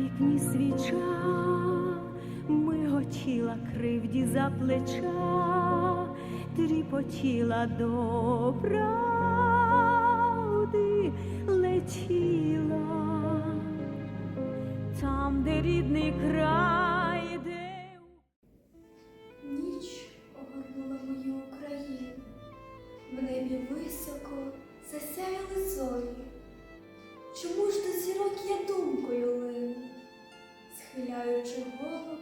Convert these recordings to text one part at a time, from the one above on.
вікні свіча, миготіла кривді за плеча, тріпотіла до правди летіла, там, де рідний край, схиляючи голову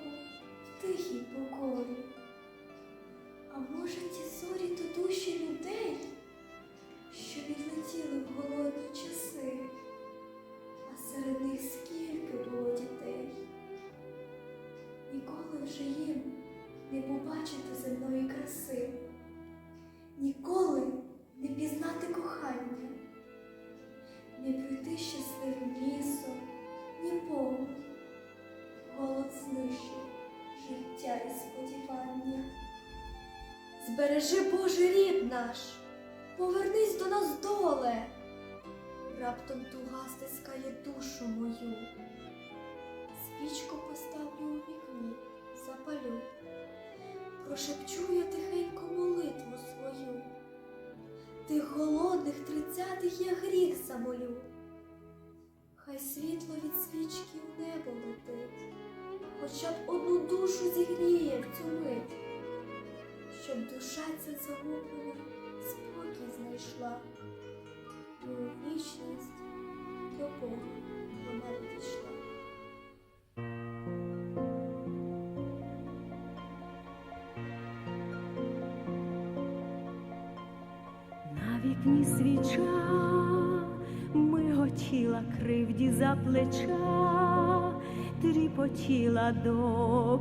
в тихій покорі? А може ті зорі то душі людей, що відлетіли в голодні часи, а серед них скільки було дітей? Ніколи вже їм не побачити земної краси, ніколи не пізнати кохання, не пройти щасливим Збережи Боже рід наш, повернись до нас доле. Раптом туга стискає душу мою. Свічку поставлю у вікні, запалю, прошепчу я тихенько молитву свою. Тих голодних тридцятих я гріх замолю. Хай світло від свічки в небо летить, хоча б одну душу зігріє в цю мить, щоб душа ця загублена спокій знайшла, і у вічність до Бога вона відійшла. На вікні свіча миготіла кривді за плеча, тріпотіла до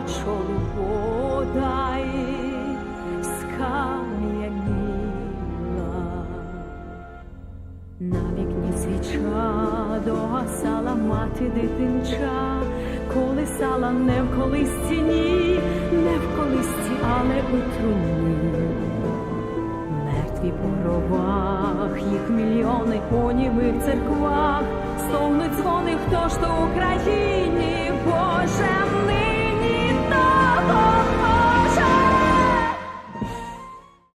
криваво чолу подай скам'яніла. На вікні свіча догасала мати дитинча, колисала не в колисці, ні, не в колисці, але у труні. Мертві по гробах, їх мільйони, поніми в церквах, стогнуть дзвони, хто ж то Україна.